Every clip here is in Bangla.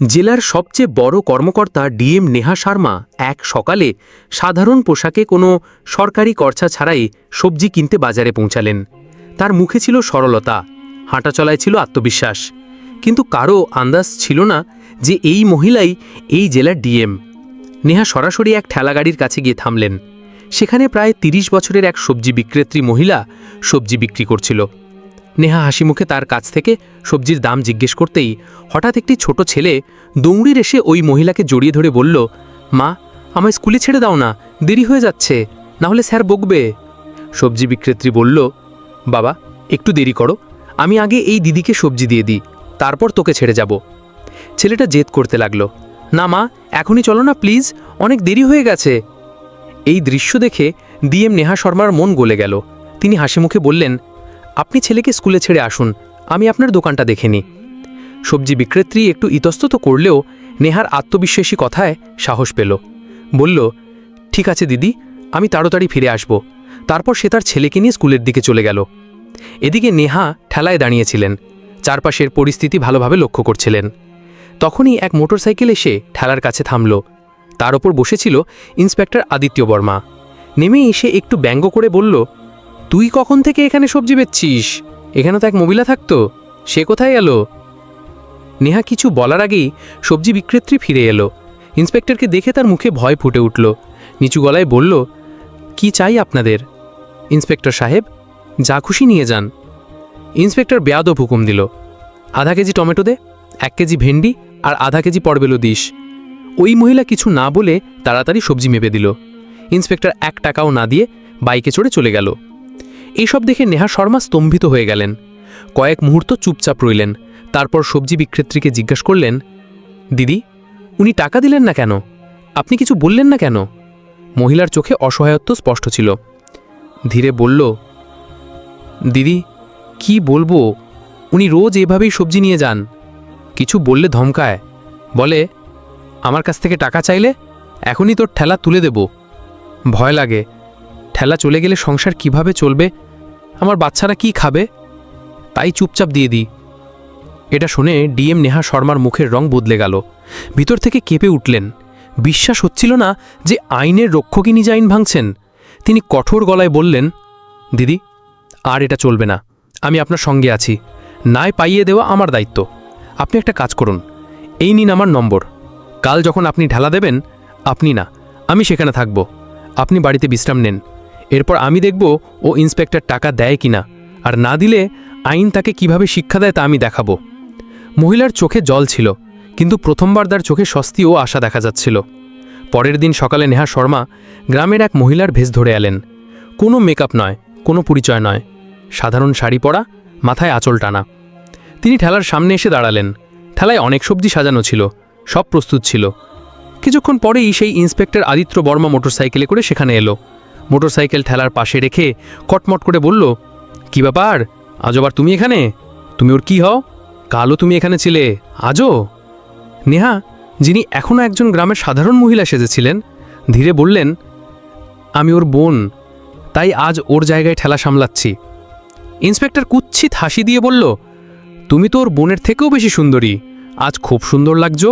জেলার সবচেয়ে বড় কর্মকর্তা ডিএম নেহা শর্মা এক সকালে সাধারণ পোশাকে কোনো সরকারি খরচা ছাড়াই সবজি কিনতে বাজারে পৌঁছালেন। তার মুখে ছিল সরলতা হাঁটাচলায় ছিল আত্মবিশ্বাস। কিন্তু কারও আন্দাজ ছিল না যে এই মহিলাই এই জেলার ডিএম। নেহা সরাসরি এক ঠেলাগাড়ির কাছে গিয়ে থামলেন। সেখানে প্রায় তিরিশ বছরের এক সবজি বিক্রেত্রী মহিলা সবজি বিক্রি করছিল। নেহা হাসি মুখে তার কাছ থেকে সবজির দাম জিজ্ঞেস করতেই হঠাৎ একটি ছোট ছেলে দৌড়ির এসে ওই মহিলাকে জড়িয়ে ধরে বলল, মা, আমায় স্কুলে ছেড়ে দাও না, দেরি হয়ে যাচ্ছে, না হলে স্যার বকবে। সবজি বিক্রেত্রী বলল, বাবা, একটু দেরি করো, আমি আগে এই দিদিকে সবজি দিয়ে দিই, তারপর তোকে ছেড়ে যাব। ছেলেটা জেদ করতে লাগল, না মা, এখনই চলো না, প্লিজ, অনেক দেরি হয়ে গেছে। এই দৃশ্য দেখে ডিএম নেহা শর্মার মন গলে গেল। তিনি হাসি মুখে বললেন আপনি ছেলেকে স্কুলে ছেড়ে আসুন, আমি আপনার দোকানটা দেখে নিই। সবজি বিক্রেত্রী একটু ইতস্তত করলেও নেহার আত্মবিশ্বাসী কথায় সাহস পেল। বলল, ঠিক আছে দিদি, আমি তাড়াতাড়ি ফিরে আসব। তারপর সে তার ছেলেকে নিয়ে স্কুলের দিকে চলে গেল। এদিকে নেহা ঠেলায় দাঁড়িয়েছিলেন। চারপাশের পরিস্থিতি ভালোভাবে লক্ষ্য করছিলেন। তখনই এক মোটরসাইকেল এসে ঠেলার কাছে থামল। তার ওপর বসেছিল ইন্সপেক্টর আদিত্য বর্মা। নেমে এসে একটু ব্যঙ্গ করে বলল তুই কখন থেকে এখানে সবজি বেচছিস? এখানে তো এক মহিলা থাকতো। সে কোথায় এলো? নেহা কিছু বলার আগেই সবজি বিক্রেত্রী ফিরে এলো। ইন্সপেক্টরকে দেখে তার মুখে ভয় ফুটে উঠল। নিচু গলায় বলল, কি চাই আপনাদের? ইন্সপেক্টর সাহেব, যা খুশি নিয়ে যান। ইন্সপেক্টর বেয়াদব হুকুম দিল, আধা কেজি টমেটো দে, এক কেজি ভেন্ডি আর আধা কেজি পরবেলো দিস। ওই মহিলা কিছু না বলে তাড়াতাড়ি সবজি মেপে দিল। ইন্সপেক্টর এক টাকাও না দিয়ে বাইকে চড়ে চলে গেল। এইসব দেখে নেহা শর্মা স্তম্ভিত হয়ে গেলেন। কয়েক মুহূর্ত চুপচাপ রইলেন। তারপর সবজি বিক্রেত্রীকে জিজ্ঞাসা করলেন, দিদি, উনি টাকা দিলেন না কেন? আপনি কিছু বললেন না কেন? মহিলার চোখে অসহায়ত্ব স্পষ্ট ছিল। ধীরে বলল, দিদি, কি বলব? উনি রোজ এভাবেই সবজি নিয়ে যান। কিছু বললে ধমকায়। বলে, আমার কাছ থেকে টাকা চাইলে এখনই তোর ঠেলা তুলে দেব। ভয় লাগে। ঠেলা চলে গেলে সংসার কীভাবে চলবে আমার বাচ্চারা কি খাবে? তাই চুপচাপ দিয়ে দিই। এটা শুনে ডিএম নেহা শর্মার মুখের রং বদলে গেল। ভিতর থেকে কেঁপে উঠলেন। বিশ্বাস হচ্ছিল না যে আইনের রক্ষকই নিজ আইন ভাঙছেন। তিনি কঠোর গলায় বললেন, দিদি, আর এটা চলবে না। আমি আপনার সঙ্গে আছি। নাই পাইয়ে দেওয়া আমার দায়িত্ব। আপনি একটা কাজ করুন। এই নিন আমার নম্বর। কাল যখন আপনি ঢালা দেবেন, আপনি না, আমি সেখানে থাকব। আপনি বাড়িতে বিশ্রাম নেন। এরপর আমি দেখব ও ইন্সপেক্টর টাকা দেয় কিনা। আর না দিলে আইন তাকে কীভাবে শিক্ষা দেয় তা আমি দেখাবো। মহিলার চোখে জল ছিল, কিন্তু প্রথমবার তার চোখে স্বস্তি ও আশা দেখা যাচ্ছিল। পরের দিন সকালে নেহা শর্মা গ্রামের এক মহিলার ভেস ধরে এলেন। কোনো মেকআপ নয়, কোনো পরিচয় নয়। সাধারণ শাড়ি পরা, মাথায় আঁচল টানা। তিনি ঠেলার সামনে এসে দাঁড়ালেন। ঠেলায় অনেক সবজি সাজানো ছিল, সব প্রস্তুত ছিল। কিছুক্ষণ পরেই সেই ইন্সপেক্টর আদিত্য বর্মা মোটরসাইকেলে করে সেখানে এলো। মোটরসাইকেল ঠেলার পাশে রেখে কটমট করে বলল, কি ব্যাপার? আজ আবার তুমি এখানে? তুমি ওর কি হও? কালও তুমি এখানে ছিলে, আজও? নেহা, যিনি এখনও একজন গ্রামের সাধারণ মহিলা সেজেছিলেন, ধীরে বললেন, আমি ওর বোন, তাই আজ ওর জায়গায় ঠেলা সামলাচ্ছি। ইন্সপেক্টর কুচ্ছিত হাসি দিয়ে বলল, তুমি তো ওর বোনের থেকেও বেশি সুন্দরী, আজ খুব সুন্দর লাগছো।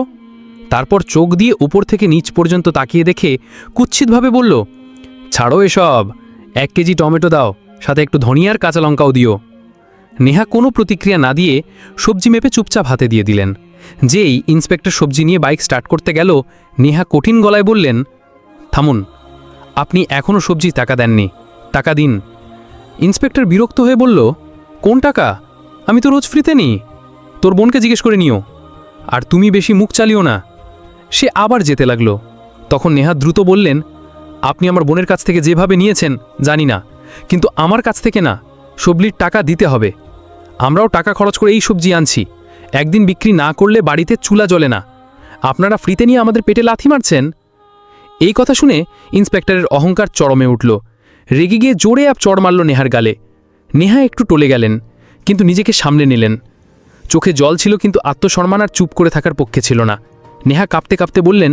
তারপর চোখ দিয়ে উপর থেকে নিচ পর্যন্ত তাকিয়ে দেখে কুচ্ছিতভাবে বলল ছাড়ো এসব। এক কেজি টমেটো দাও, সাথে একটু ধনিয়ার কাঁচা লঙ্কাও দিও। নেহা কোনো প্রতিক্রিয়া না দিয়ে সবজি মেপে চুপচাপ হাতে দিয়ে দিলেন। যেই ইন্সপেক্টর সবজি নিয়ে বাইক স্টার্ট করতে গেল, নেহা কঠিন গলায় বললেন, থামুন, আপনি এখনও সবজি টাকা দেননি, টাকা দিন। ইন্সপেক্টর বিরক্ত হয়ে বলল, কোন টাকা? আমি তো রোজ ফ্রিতে নিই। তোর বোনকে জিজ্ঞেস করে নিও। আর তুমি বেশি মুখ চালিও না। সে আবার যেতে লাগল। তখন নেহা দ্রুত বললেন আপনি আমার বোনের কাছ থেকে যেভাবে নিয়েছেন, জানি না। কিন্তু আমার কাছ থেকে না, সবলির টাকা দিতে হবে। আমরাও টাকা খরচ করে এই সবজি আনছি। একদিন বিক্রি না করলে বাড়িতে চুলা জ্বলে না। আপনারা ফ্রিতে নিয়ে আমাদের পেটে লাথি মারছেন? এই কথা শুনে ইন্সপেক্টরের অহংকার চরমে উঠল। রেগে গিয়ে জোরে আপ চড় মারল নেহার গালে। নেহা একটু টলে গেলেন, কিন্তু নিজেকে সামলে নিলেন। চোখে জল ছিল, কিন্তু আত্মসম্মান আর চুপ করে থাকার পক্ষে ছিল না। নেহা কাঁপতে কাঁপতে বললেন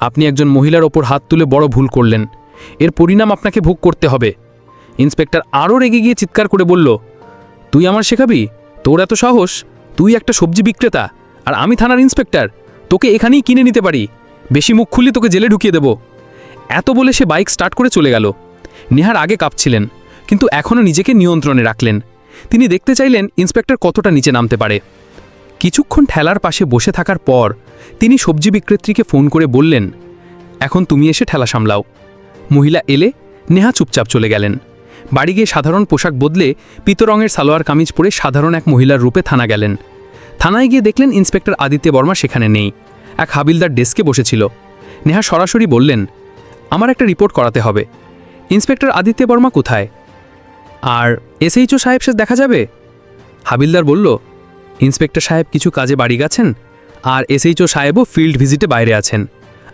আপনি একজন মহিলার ওপর হাত তুলে বড় ভুল করলেন। এর পরিণাম আপনাকে ভোগ করতে হবে। ইন্সপেক্টর আরও রেগে গিয়ে চিৎকার করে বলল, তুই আমার শেখাবি? তোর এত সাহস? তুই একটা সবজি বিক্রেতা? আর আমি থানার ইন্সপেক্টর? তোকে এখানেই কিনে নিতে পারি। বেশি মুখ খুললে তোকে জেলে ঢুকিয়ে দেব। এত বলে সে বাইক স্টার্ট করে চলে গেল। নেহার আগে কাঁপছিলেন, কিন্তু এখনও নিজেকে নিয়ন্ত্রণে রাখলেন। তিনি দেখতে চাইলেন ইন্সপেক্টর কতটা নিচে নামতে পারে। কিছুক্ষণ ঠেলার পাশে বসে থাকার পর তিনি সবজি বিক্রেত্রীকে ফোন করে বললেন, এখন তুমি এসে ঠেলা সামলাও। মহিলা এলে নেহা চুপচাপ চলে গেলেন। বাড়ি গিয়ে সাধারণ পোশাক বদলে পিত রঙের সালোয়ার কামিজ পরে সাধারণ এক মহিলার রূপে থানা গেলেন। থানায় গিয়ে দেখলেন ইন্সপেক্টর আদিত্য বর্মা সেখানে নেই। এক হাবিলদার ডেস্কে বসেছিল। নেহা সরাসরি বললেন, আমার একটা রিপোর্ট করাতে হবে। ইন্সপেক্টর আদিত্য বর্মা কোথায়? আর এসএইচও সাহেব সে দেখা যাবে? হাবিলদার বলল ইন্সপেক্টর সাহেব কিছু কাজে বাড়ি গেছেন আর এসএইচও সাহেবও ফিল্ড ভিজিটে বাইরে আছেন।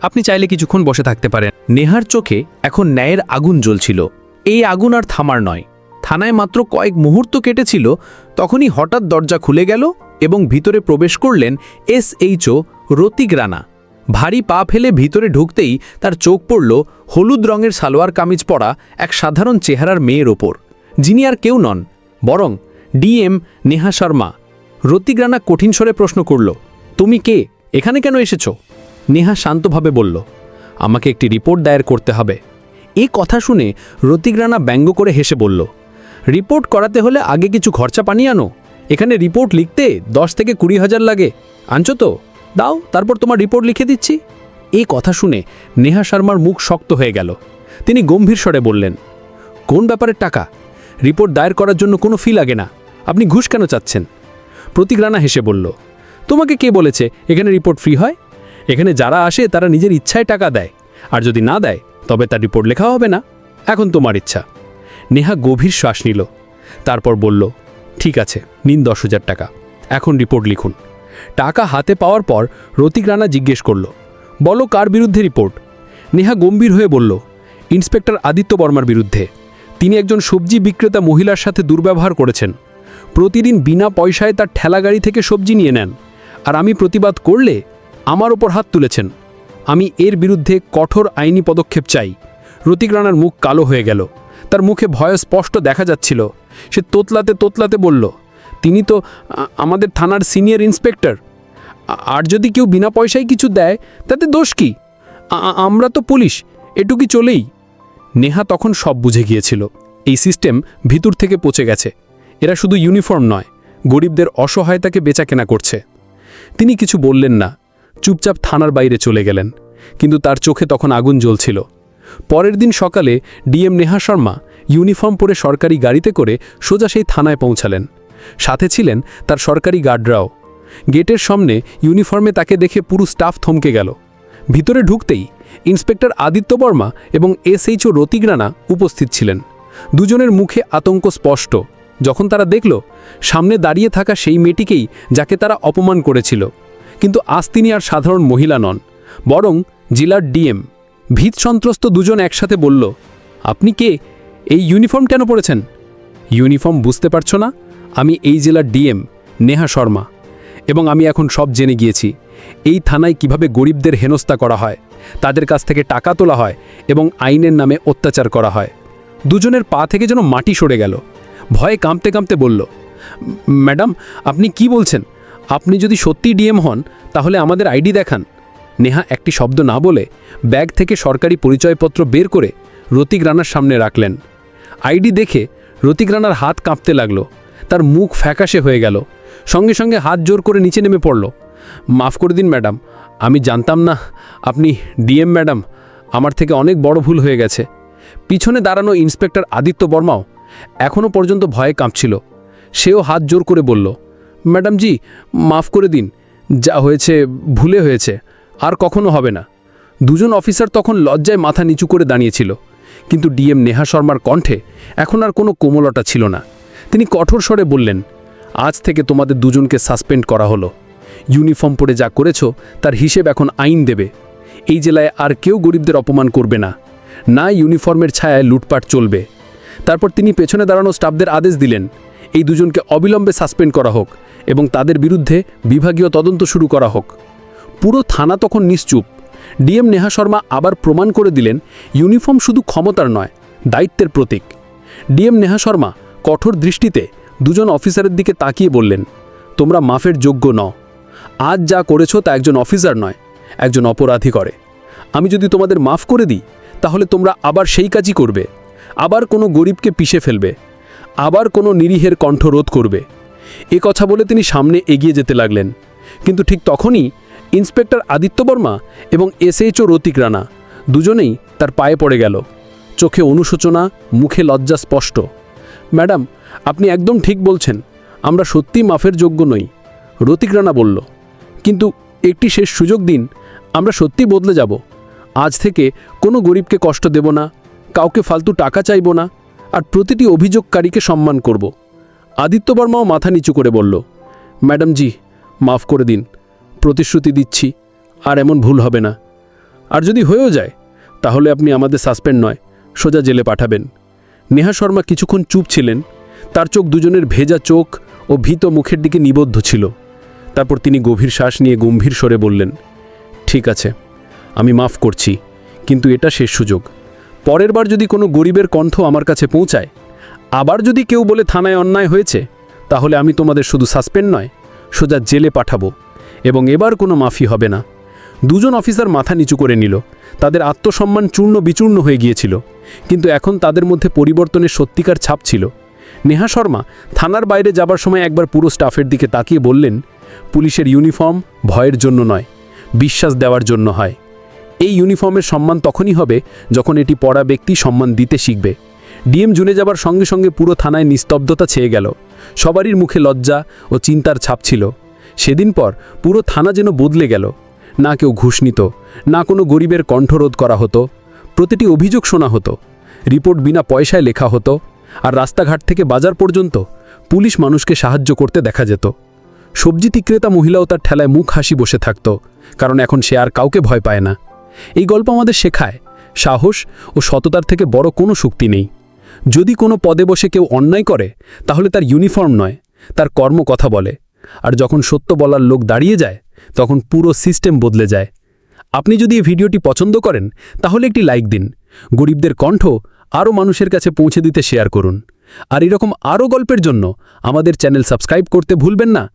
আপনি চাইলে কিছুক্ষণ বসে থাকতে পারেন। নেহার চোখে এখন ন্যায়ের আগুন জ্বলছিল। এই আগুন আর থামার নয়। থানায় মাত্র কয়েক মুহূর্ত কেটেছিল, তখনই হঠাৎ দরজা খুলে গেল এবং ভিতরে প্রবেশ করলেন এসএইচও রতিক রানা। ভারী পা ফেলে ভিতরে ঢুকতেই তার চোখ পড়ল হলুদ রঙের সালোয়ার কামিজ পরা এক সাধারণ চেহারার মেয়ের ওপর। যিনি আর কেউ নন, বরং ডিএম নেহা শর্মা। রতিক রানা কঠিন স্বরে প্রশ্ন করল, তুমি কে? এখানে কেন এসেছ? নেহা শান্তভাবে বলল, আমাকে একটি রিপোর্ট দায়ের করতে হবে। এই কথা শুনে রতিক রানা ব্যঙ্গ করে হেসে বলল, রিপোর্ট করাতে হলে আগে কিছু খরচা পানি আনো। এখানে রিপোর্ট লিখতে দশ থেকে কুড়ি হাজার লাগে। আনছো তো? দাও, তারপর তোমার রিপোর্ট লিখে দিচ্ছি। এই কথা শুনে নেহা শর্মার মুখ শক্ত হয়ে গেল। তিনি গম্ভীর স্বরে বললেন, কোন ব্যাপারের টাকা? রিপোর্ট দায়ের করার জন্য কোনো ফি লাগে না। আপনি ঘুষ কেন চাচ্ছেন? প্রতীক রানা হেসে বলল, তোমাকে কে বলেছে এখানে রিপোর্ট ফ্রি হয়? এখানে যারা আসে তারা নিজের ইচ্ছায় টাকা দেয়, আর যদি না দেয়, তবে তার রিপোর্ট লেখা হবে না। এখন তোমার ইচ্ছা। নেহা গভীর শ্বাস নিল, তারপর বলল, ঠিক আছে, নিন দশ হাজার টাকা। এখন রিপোর্ট লিখুন। টাকা হাতে পাওয়ার পর রতিক রানা জিজ্ঞেস করল, বলো কার বিরুদ্ধে রিপোর্ট? নেহা গম্ভীর হয়ে বলল, ইন্সপেক্টর আদিত্য বর্মার বিরুদ্ধে। তিনি একজন সবজি বিক্রেতা মহিলার সাথে দুর্ব্যবহার করেছেন। প্রতিদিন বিনা পয়সায় তার ঠেলাগাড়ি থেকে সবজি নিয়ে নেন। আর আমি প্রতিবাদ করলে আমার ওপর হাত তুলেছেন। আমি এর বিরুদ্ধে কঠোর আইনি পদক্ষেপ চাই। রতিক রানার মুখ কালো হয়ে গেল। তার মুখে ভয় স্পষ্ট দেখা যাচ্ছিল। সে তোতলাতে তোতলাতে বলল, তিনি তো আমাদের থানার সিনিয়র ইন্সপেক্টর। আর যদি কেউ বিনা পয়সায় কিছু দেয়, তাতে দোষ কি? আমরা তো পুলিশ, এটুকি চলেই। নেহা তখন সব বুঝে গিয়েছিল। এই সিস্টেম ভিতর থেকে পচে গেছে। এরা শুধু ইউনিফর্ম নয়, গরিবদের অসহায়তাকে বেচাকেনা করছে। তিনি কিছু বললেন না, চুপচাপ থানার বাইরে চলে গেলেন, কিন্তু তার চোখে তখন আগুন জ্বলছিল। পরের দিন সকালে ডিএম নেহা শর্মা ইউনিফর্ম পরে সরকারি গাড়িতে করে সোজা সেই থানায় পৌঁছালেন। সাথে ছিলেন তার সরকারি গার্ডরাও। গেটের সামনে ইউনিফর্মে তাকে দেখে পুরো স্টাফ থমকে গেল। ভিতরে ঢুকতেই ইন্সপেক্টর আদিত্য বর্মা এবং এসএইচও রতিক রানা উপস্থিত ছিলেন। দুজনের মুখে আতঙ্ক স্পষ্ট। যখন তারা দেখল, সামনে দাঁড়িয়ে থাকা সেই মেয়েটিকেই যাকে তারা অপমান করেছিল। কিন্তু আজ তিনি আর সাধারণ মহিলা নন, বরং জেলার ডিএম। ভীত সন্ত্রস্ত দুজন একসাথে বলল, আপনি কে? এই ইউনিফর্ম কেন পড়েছেন ইউনিফর্ম বুঝতে পারছ না? আমি এই জেলার ডিএম, নেহা শর্মা। এবং আমি এখন সব জেনে গিয়েছি, এই থানায় কীভাবে গরিবদের হেনস্থা করা হয়, তাদের কাছ থেকে টাকা তোলা হয় এবং আইনের নামে অত্যাচার করা হয়। দুজনের পা থেকে যেন মাটি সরে গেল। ভয়ে কাঁপতে কাঁপতে বলল, ম্যাডাম, আপনি কি বলছেন? আপনি যদি সত্যি ডিএম হন, তাহলে আমাদের আইডি দেখান। নেহা একটি শব্দ না বলে ব্যাগ থেকে সরকারি পরিচয়পত্র বের করে রতিক রানার সামনে রাখলেন। আইডি দেখে রতিক রানার হাত কাঁপতে লাগল, তার মুখ ফ্যাকাশে হয়ে গেল, সঙ্গে সঙ্গে হাত জোর করে নিচে নেমে পড়ল। মাফ করে দিন, ম্যাডাম, আমি জানতাম না আপনি ডিএম, ম্যাডাম, আমার থেকে অনেক বড় ভুল হয়ে গেছে। পিছনে দাঁড়ানো ইন্সপেক্টর আদিত্য বর্মাও এখনও পর্যন্ত ভয়ে কাঁপছিল। সেও হাত জোর করে বলল, ম্যাডাম জি, মাফ করে দিন। যা হয়েছে ভুলে হয়েছে, আর কখনো হবে না। দুজন অফিসার তখন লজ্জায় মাথা নিচু করে দাঁড়িয়েছিল। কিন্তু ডিএম নেহা শর্মার কণ্ঠে এখন আর কোনো কোমলতা ছিল না। তিনি কঠোর স্বরে বললেন, আজ থেকে তোমাদের দুজনকে সাসপেন্ড করা হলো। ইউনিফর্ম পরে যা করেছ, তার হিসেব এখন আইন দেবে। এই জেলায় আর কেউ গরিবদের অপমান করবে না। না ইউনিফর্মের ছায়ায় লুটপাট চলবে। তারপর তিনি পেছনে দাঁড়ানো স্টাফদের আদেশ দিলেন, এই দুজনকে অবিলম্বে সাসপেন্ড করা হোক এবং তাদের বিরুদ্ধে বিভাগীয় তদন্ত শুরু করা হোক। পুরো থানা তখন নিশ্চুপ। ডিএম নেহা শর্মা আবার প্রমাণ করে দিলেন, ইউনিফর্ম শুধু ক্ষমতার নয়, দায়িত্বের প্রতীক। ডিএম নেহা শর্মা কঠোর দৃষ্টিতে দুজন অফিসারের দিকে তাকিয়ে বললেন, তোমরা মাফের যোগ্য নও। আজ যা করেছ তা একজন অফিসার নয়, একজন অপরাধী করে। আমি যদি তোমাদের মাফ করে দিই, তাহলে তোমরা আবার সেই কাজই করবে। আবার কোনো গরিবকে পিষে ফেলবে, আবার কোনো নিরীহের কণ্ঠ রোধ করবে। এ কথা বলে তিনি সামনে এগিয়ে যেতে লাগলেন। কিন্তু ঠিক তখনই ইন্সপেক্টর আদিত্য বর্মা এবং এসএইচও রতিক রানা দুজনেই তার পায়ে পড়ে গেল। চোখে অনুশোচনা, মুখে লজ্জা স্পষ্ট। ম্যাডাম, আপনি একদম ঠিক বলছেন, আমরা সত্যিই মাফের যোগ্য নই রতিক রানা বলল। কিন্তু একটি শেষ সুযোগ দিন, আমরা সত্যি বদলে যাব। আজ থেকে কোনো গরিবকে কষ্ট দেব না। কাউকে ফালতু টাকা চাইব না আর প্রতিটি অভিযোগকারীকে সম্মান করব। আদিত্য বর্মাও মাথা নিচু করে বলল, ম্যাডাম জি, মাফ করে দিন, প্রতিশ্রুতি দিচ্ছি, আর এমন ভুল হবে না। আর যদি হয়েও যায়, তাহলে আপনি আমাদের সাসপেন্ড নয়, সোজা জেলে পাঠাবেন। নেহা শর্মা কিছুক্ষণ চুপ ছিলেন, তার চোখ দুজনের ভেজা চোখ ও ভীত মুখের দিকে নিবদ্ধ ছিল। তারপর তিনি গভীর শ্বাস নিয়ে গম্ভীর স্বরে বললেন, ঠিক আছে, আমি মাফ করছি, কিন্তু এটা শেষ সুযোগ। পরের বার যদি কোনো গরিবের কণ্ঠ আমার কাছে পৌঁছায়, আবার যদি কেউ বলে থানায় অন্যায় হয়েছে, তাহলে আমি তোমাদের শুধু সাসপেন্ড নয়, সোজা জেলে পাঠাবো এবং এবার কোনো মাফি হবে না। দুজন অফিসার মাথা নিচু করে নিল। তাদের আত্মসম্মান চূর্ণ বিচূর্ণ হয়ে গিয়েছিল, কিন্তু এখন তাদের মধ্যে পরিবর্তনের সত্যিকার ছাপ ছিল। নেহা শর্মা থানার বাইরে যাবার সময় একবার পুরো স্টাফের দিকে তাকিয়ে বললেন, পুলিশের ইউনিফর্ম ভয়ের জন্য নয়, বিশ্বাস দেওয়ার জন্য হয়। এই ইউনিফর্মের সম্মান তখনই হবে যখন এটি পড়া ব্যক্তি সম্মান দিতে শিখবে। ডিএম জুনে যাবার সঙ্গে সঙ্গে পুরো থানায় নিস্তব্ধতা ছেয়ে গেল। সবারই মুখে লজ্জা ও চিন্তার ছাপ ছিল। সেদিন পর পুরো থানা যেন বদলে গেল। না কেউ ঘুষ নিত, না কোনো গরিবের কণ্ঠরোধ করা হতো। প্রতিটি অভিযোগ শোনা হতো। রিপোর্ট বিনা পয়সায় লেখা হতো। আর রাস্তাঘাট থেকে বাজার পর্যন্ত পুলিশ মানুষকে সাহায্য করতে দেখা যেত। সবজি বিক্রেতা মহিলাও তার ঠেলায় মুখ হাসি বসে থাকত, কারণ এখন সে আর কাউকে ভয় পায় না। এই গল্প আমাদের শেখায়, সাহস ও সততার থেকে বড় কোনো শক্তি নেই। যদি কোনো পদে বসে কেউ অন্যায় করে, তাহলে তার ইউনিফর্ম নয়, তার কর্ম কথা বলে। আর যখন সত্য বলার লোক দাঁড়িয়ে যায়, তখন পুরো সিস্টেম বদলে যায়। আপনি যদি এই ভিডিওটি পছন্দ করেন, তাহলে একটি লাইক দিন। গরিবদের কণ্ঠ আরও মানুষের কাছে পৌঁছে দিতে শেয়ার করুন। আর এরকম আরও গল্পের জন্য আমাদের চ্যানেল সাবস্ক্রাইব করতে ভুলবেন না।